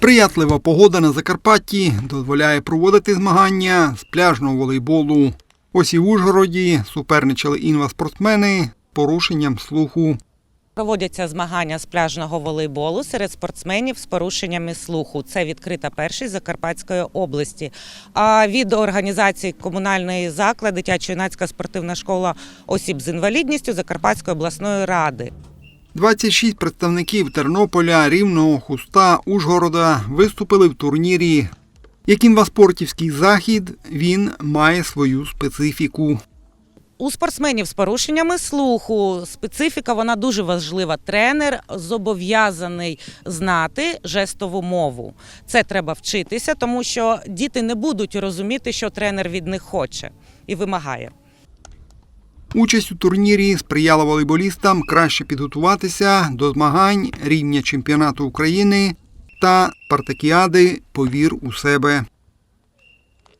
Сприятлива погода на Закарпатті дозволяє проводити змагання з пляжного волейболу. Ось і в Ужгороді суперничали інваспортсмени з порушенням слуху. Проводяться змагання з пляжного волейболу серед спортсменів з порушеннями слуху. Це відкрита першість Закарпатської області. А від організації комунальної закладу дитячо-юнацька спортивна школа осіб з інвалідністю Закарпатської обласної ради. 26 представників Тернополя, Рівного, Хуста, Ужгорода виступили в турнірі. Як інваспортівський захід, він має свою специфіку. У спортсменів з порушеннями слуху специфіка вона дуже важлива. Тренер зобов'язаний знати жестову мову. Це треба вчитися, тому що діти не будуть розуміти, що тренер від них хоче і вимагає. Участь у турнірі сприяла волейболістам краще підготуватися до змагань рівня чемпіонату України та партакіади Повір у себе.